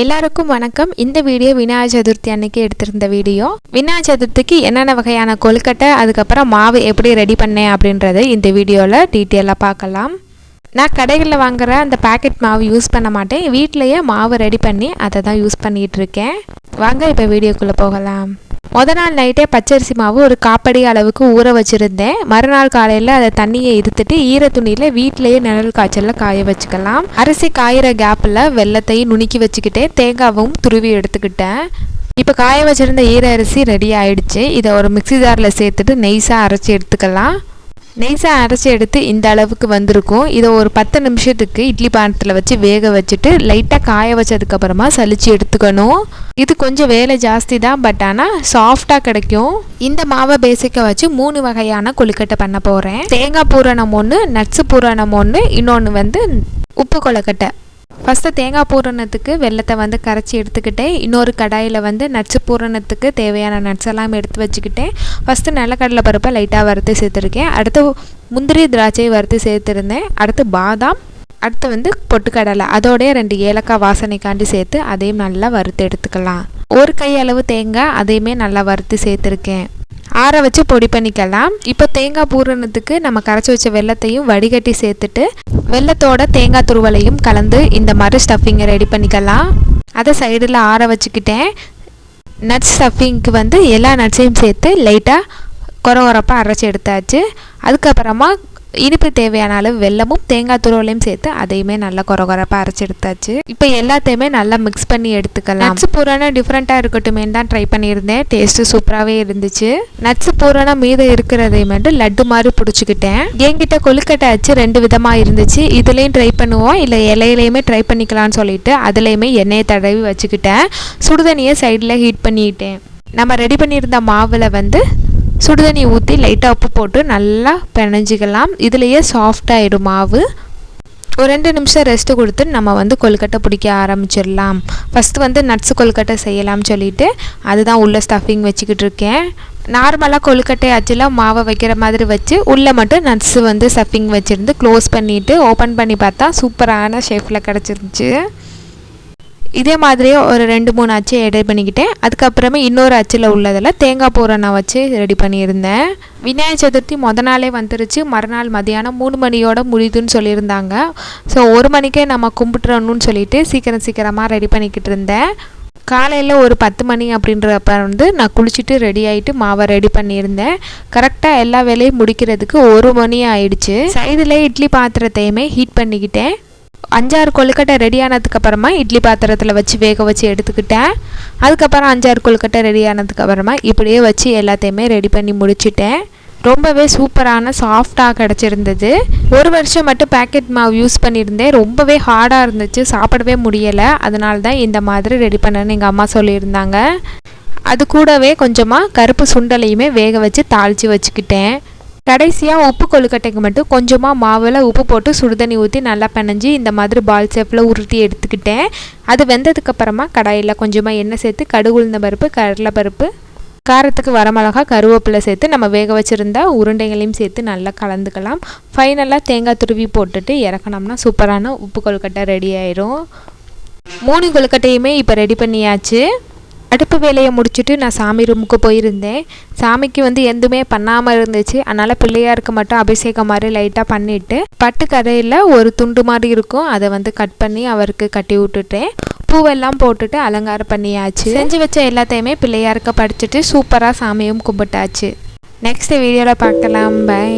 எல்லாருக்கும் வணக்கம். இந்த வீடியோ விநாயகர் சதுர்த்தி அன்னைக்கு எடுத்திருந்த வீடியோ. விநாயகர் சதுர்த்திக்கு என்னென்ன வகையான கொழுக்கட்டை அதுக்கப்புறம் மாவு எப்படி ரெடி பண்ணேன் அப்படின்றத இந்த வீடியோவில் டீட்டெயிலாக பார்க்கலாம். நான் கடைகளில் வாங்குகிற அந்த பாக்கெட் மாவு யூஸ் பண்ண மாட்டேன். வீட்டிலையே மாவு ரெடி பண்ணி அதை தான் யூஸ் பண்ணிகிட்டு இருக்கேன். வாங்க இப்போ வீடியோக்குள்ளே போகலாம். முத நாள் நைட்டே பச்சரிசி மாவு ஒரு காப்படி அளவுக்கு ஊற வச்சுருந்தேன். மறுநாள் காலையில் அதை தண்ணியை இருத்துட்டு ஈர துணியில் வீட்டிலேயே நிழல் காய்ச்சலில் காய வச்சுக்கலாம். அரிசி காயிற கேப்பில் வெள்ளத்தையும் நுணுக்கி வச்சுக்கிட்டே தேங்காவும் துருவி எடுத்துக்கிட்டேன். இப்போ காய வச்சுருந்த ஈர அரிசி ரெடி ஆயிடுச்சு. இதை ஒரு மிக்சி ஜாரில் சேர்த்துட்டு நெய்ஸாக அரைச்சி எடுத்துக்கலாம். நெய்ஸாக அரைச்சி எடுத்து இந்த அளவுக்கு வந்திருக்கும். இதை ஒரு பத்து நிமிஷத்துக்கு இட்லி பானத்தில் வச்சு வேக வச்சுட்டு லைட்டாக காய வச்சதுக்கப்புறமா சலிச்சு எடுத்துக்கணும். இது கொஞ்சம் வேலை ஜாஸ்தி தான் பட் ஆனால் சாஃப்டாக கிடைக்கும். இந்த மாவை பேசிக்காக வச்சு மூணு வகையான கொழுக்கட்டை பண்ண போகிறேன் தேங்காய் பூரணம் ஒன்று நட்ஸு பூரணம் ஒன்று இன்னொன்று வந்து உப்பு கொழுக்கட்டை. ஃபஸ்ட்டு தேங்காய் பூரணத்துக்கு வெள்ளத்தை வந்து கரைச்சி எடுத்துக்கிட்டேன். இன்னொரு கடாயில் வந்து நட்ஸு பூரணத்துக்கு தேவையான நட்ஸ் எல்லாம் எடுத்து வச்சுக்கிட்டேன். ஃபஸ்ட்டு நிலக்கடலை பருப்பை லைட்டாக வறுத்து சேர்த்துருக்கேன். அடுத்து முந்திரி திராட்சையை வறுத்து சேர்த்துருந்தேன். அடுத்து பாதாம் அடுத்து வந்து பொட்டுக்கடலை. அதோடய ரெண்டு ஏலக்காய் வாசனைக்காண்டி சேர்த்து அதையும் நல்லா வறுத்து எடுத்துக்கலாம். ஒரு கை அளவு தேங்காய் அதையுமே நல்லா வறுத்து சேர்த்துருக்கேன். ஆற வச்சு பொடி பண்ணிக்கலாம். இப்போ தேங்காய் பூரணத்துக்கு நம்ம கரைச்சி வச்ச வெள்ளத்தையும் வடிகட்டி சேர்த்துட்டு வெள்ளத்தோட தேங்காய் துருவலையும் கலந்து இந்த மாதிரி ஸ்டஃபிங்கை ரெடி பண்ணிக்கலாம். அதை சைடில் ஆற வச்சுக்கிட்டேன். நட்ஸ் ஸ்டஃபிங்க்கு வந்து எல்லா நட்ஸையும் சேர்த்து லைட்டாக குறை குறப்பாக அரைச்சி எடுத்தாச்சு. அதுக்கப்புறமா இனிப்பு தேவையான அளவு வெல்லமும் தேங்காய் துருவலையும் சேர்த்து அதையுமே நல்லா குறகுறப்பாக அரைச்சி எடுத்தாச்சு. இப்போ எல்லாத்தையுமே நல்லா மிக்ஸ் பண்ணி எடுத்துக்கலாம். நட்ஸ் பூரணம் டிஃப்ரெண்ட்டாக இருக்கட்டுமே தான் ட்ரை பண்ணியிருந்தேன். டேஸ்ட்டு சூப்பராகவே இருந்துச்சு. நட்ஸ் பூரணம் மீதம் இருக்கிறதை மட்டும் லட்டு மாதிரி பிடிச்சிக்கிட்டேன். என்கிட்ட கொழுக்கட்டை அச்சு ரெண்டு விதமாக இருந்துச்சு. இதுலேயும் ட்ரை பண்ணுவோம். இல்லை இலையிலையுமே ட்ரை பண்ணிக்கலாம்னு சொல்லிட்டு அதுலேயுமே எண்ணெயை தடவி வச்சுக்கிட்டேன். சுடுதண்ணியை சைடில் ஹீட் பண்ணிக்கிட்டேன் நம்ம ரெடி பண்ணியிருந்த மாவில் வந்து சுடுதண்ணி ஊற்றி லைட்டாக உப்பு போட்டு நல்லா பிணைஞ்சிக்கலாம். இதுலேயே சாஃப்டாகிடும் மாவு. ஒரு ரெண்டு நிமிஷம் ரெஸ்ட்டு கொடுத்து நம்ம வந்து கொழுக்கட்டை பிடிக்க ஆரம்பிச்சிடலாம். ஃபஸ்ட்டு வந்து நட்ஸ் கொழுக்கட்டை செய்யலாம்னு சொல்லிட்டு அதுதான் உள்ளே ஸ்டஃபிங் வச்சுக்கிட்டு இருக்கேன். நார்மலாக கொழுக்கட்டை அச்சில் மாவை வைக்கிற மாதிரி வச்சு உள்ளே மட்டும் நட்ஸு வந்து ஸ்டஃபிங் வச்சுருந்து க்ளோஸ் பண்ணிவிட்டு ஓப்பன் பண்ணி பார்த்தா சூப்பரான ஷேஃபில் கிடச்சிருந்துச்சு. இதே மாதிரியே ஒரு ரெண்டு மூணு அச்சு ரெடி பண்ணிக்கிட்டேன். அதுக்கப்புறமே இன்னொரு அச்சில் உள்ளதில் தேங்காய் பூரணம் வச்சு ரெடி பண்ணியிருந்தேன். விநாயகர் சதுர்த்தி மொதல் நாளே வந்துருச்சு. மறுநாள் மதியானம் மூணு மணியோட முடியுதுன்னு சொல்லியிருந்தாங்க. ஸோ ஒரு மணிக்கே நம்ம கும்பிட்டுறணும்னு சொல்லிட்டு சீக்கிரம் சீக்கிரமாக ரெடி பண்ணிக்கிட்டு இருந்தேன். காலையில் ஒரு பத்து மணி அப்படின்றப்ப வந்து நான் குளிச்சுட்டு ரெடி ஆகிட்டு மாவை ரெடி பண்ணியிருந்தேன். கரெக்டாக எல்லா வேலையும் முடிக்கிறதுக்கு ஒரு மணி ஆயிடுச்சு. சைடில் இட்லி பாத்திரத்தையுமே ஹீட் பண்ணிக்கிட்டேன். அஞ்சாறு கொழுக்கட்டை ரெடி ஆனதுக்கப்புறமா இட்லி பாத்திரத்தில் வச்சு வேக வச்சு எடுத்துக்கிட்டேன். அதுக்கப்புறம் அஞ்சாறு கொழுக்கட்டை ரெடி ஆனதுக்கப்புறமா இப்படியே வச்சு எல்லாத்தையுமே ரெடி பண்ணி முடிச்சிட்டேன். ரொம்பவே சூப்பரான சாஃப்டாக கிடச்சிருந்தது. ஒரு வருஷம் மட்டும் பேக்கெட் மாவு யூஸ் பண்ணியிருந்தேன். ரொம்பவே ஹார்டாக இருந்துச்சு. சாப்பிடவே முடியலை. அதனால தான் இந்த மாதிரி ரெடி பண்ணேன்னு எங்கள் அம்மா சொல்லியிருந்தாங்க. அது கூடவே கொஞ்சமாக கருப்பு சுண்டலையுமே வேக வச்சு தாளித்து வச்சுக்கிட்டேன். கடைசியாக உப்பு கொழுக்கட்டைக்கு மட்டும் கொஞ்சமாக மாவில் உப்பு போட்டு சுடுதண்ணி ஊற்றி நல்லா பிணைஞ்சி இந்த மாதிரி பால் ஷேப்பில் உருட்டி எடுத்துக்கிட்டேன். அது வெந்ததுக்கப்புறமா கடாயில் கொஞ்சமாக எண்ணெய் சேர்த்து கடுகு உளுந்த பருப்பு கடலை பருப்பு காரத்துக்கு வரமிளகா கருவேப்பிலை சேர்த்து நம்ம வேக வச்சுருந்தா உருண்டைகளையும் சேர்த்து நல்லா கலந்துக்கலாம். ஃபைனலாக தேங்காய் துருவி போட்டுட்டு இறக்கணும்னா சூப்பரான உப்பு கொழுக்கட்டை ரெடி ஆயிரும். மூணு கொழுக்கட்டையுமே இப்போ ரெடி பண்ணியாச்சு. அடுப்பு வேலையை முடிச்சுட்டு நான் சாமி ரூமுக்கு போயிருந்தேன். சாமிக்கு வந்து எதுவுமே பண்ணாமல் இருந்துச்சு. அதனால் பிள்ளையாருக்கு மட்டும் அபிஷேகம் மாதிரி லைட்டாக பண்ணிவிட்டு பட்டு கரையில் ஒரு துண்டு மாதிரி இருக்கும். அதை வந்து கட் பண்ணி அவருக்கு கட்டி விட்டுட்டேன். பூவெல்லாம் போட்டுட்டு அலங்காரம் பண்ணியாச்சு. செஞ்சு வச்ச எல்லாத்தையுமே பிள்ளையாருக்கு படிச்சுட்டு சூப்பராக சாமியும் கும்பிட்டாச்சு. நெக்ஸ்ட் வீடியோவில் பார்க்கலாம். பை